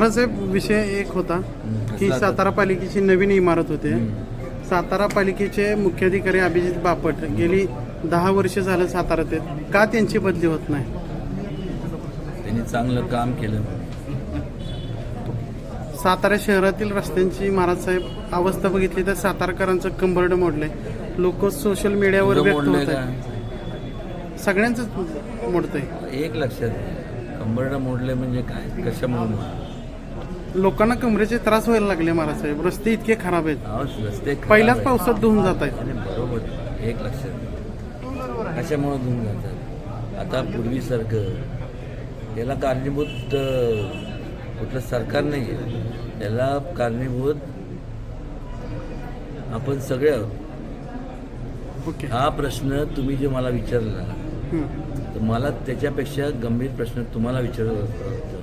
महाराजसाहेब विषय एक होता की? सातारा पालिकेची नवीन इमारत होते. सातारा पालिकेचे मुख्याधिकारी अभिजित बापट गेली दहा वर्ष झालं सातारात आहेत. का त्यांची बदली होत नाही? त्यांनी चांगलं काम केलं. सातारा शहरातील रस्त्यांची महाराजसाहेब अवस्था बघितली तर सातारकरांचं कंबरड मोडलंय. लोक सोशल मीडियावर तुझं व्यक्त होत का आहेत सगळ्यांचंच मोडतंय. एक लक्षात. कंबरडं मोडले म्हणजे काय? कशामुळे मोडलं? लोकांना कमरेचे त्रास व्हायला लागले महाराजसाहेब रस्ते इतके खराब आहेत. अहो, रस्ते खराब पहिल्याच आहेत. पावसात धुवून जात आहेत. आणि बरोबर. एक लक्षात. कशामुळे धुवून जातात आता पूर्वीसारखं याला कारणीभूत अं, कुठलं सरकार नाही आहे याला कारणीभूत आपण सगळे आहोत ओके. हा प्रश्न तुम्ही जे मला विचारला. तर मला त्याच्यापेक्षा गंभीर प्रश्न तुम्हाला विचारत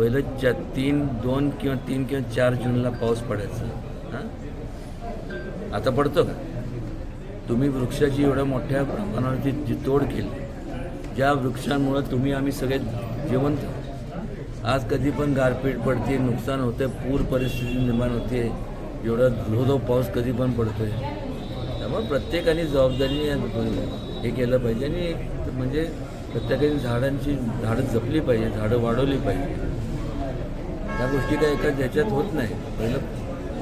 पहिलंच्या तीन दोन किंवा तीन किंवा चार जूनला पाऊस पडायचा. हां? आता पडतो का? तुम्ही वृक्षाची एवढ्या मोठ्या प्रमाणावरती जी तोड केली ज्या वृक्षांमुळं तुम्ही आम्ही सगळे जिवंत आज कधी पण गारपीट पडते नुकसान होतं पूर परिस्थिती निर्माण होते एवढा धोधो पाऊस कधी पण पडतो आहे त्यामुळे प्रत्येकाने जबाबदारी हे केलं पाहिजे आणि म्हणजे प्रत्येकाने झाडांची झाडं जपली पाहिजे झाडं वाढवली पाहिजे. त्या गोष्टी काय एका ज्याच्यात होत नाही. पहिलं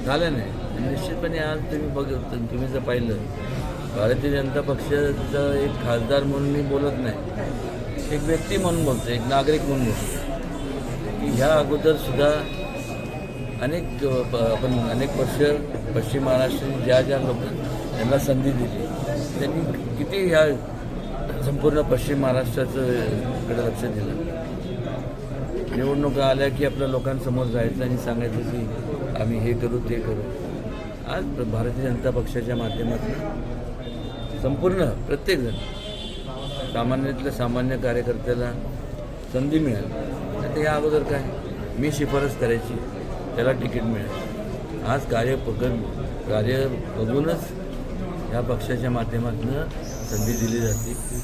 झालं नाही. आणि निश्चितपणे आज तुम्ही बघ तुम्ही जर पाहिलं भारतीय जनता पक्षाचा एक खासदार म्हणून मी बोलत नाही. एक व्यक्ती म्हणून बोलतो एक नागरिक म्हणून बोलतो की ह्या अगोदरसुद्धा अनेक प- आपण अनेक वर्ष पश्चिम महाराष्ट्राने ज्या ज्या लोकांना त्यांना संधी दिली त्यांनी किती ह्या संपूर्ण पश्चिम महाराष्ट्राचं लक्ष दिलं. निवडणुका आल्या की आपल्या लोकांसमोर जायचं आणि सांगायचं की आम्ही हे करू ते करू. आज भारतीय जनता पक्षाच्या माध्यमातून संपूर्ण प्रत्येकजण सामान्यातल्या सामान्य कार्यकर्त्याला संधी मिळाली. आता या अगोदर काय? मी शिफारस करायची त्याला तिकीट मिळेल. आज कार्य बघून कार्य बघूनच या पक्षाच्या माध्यमातून संधी दिली जाते.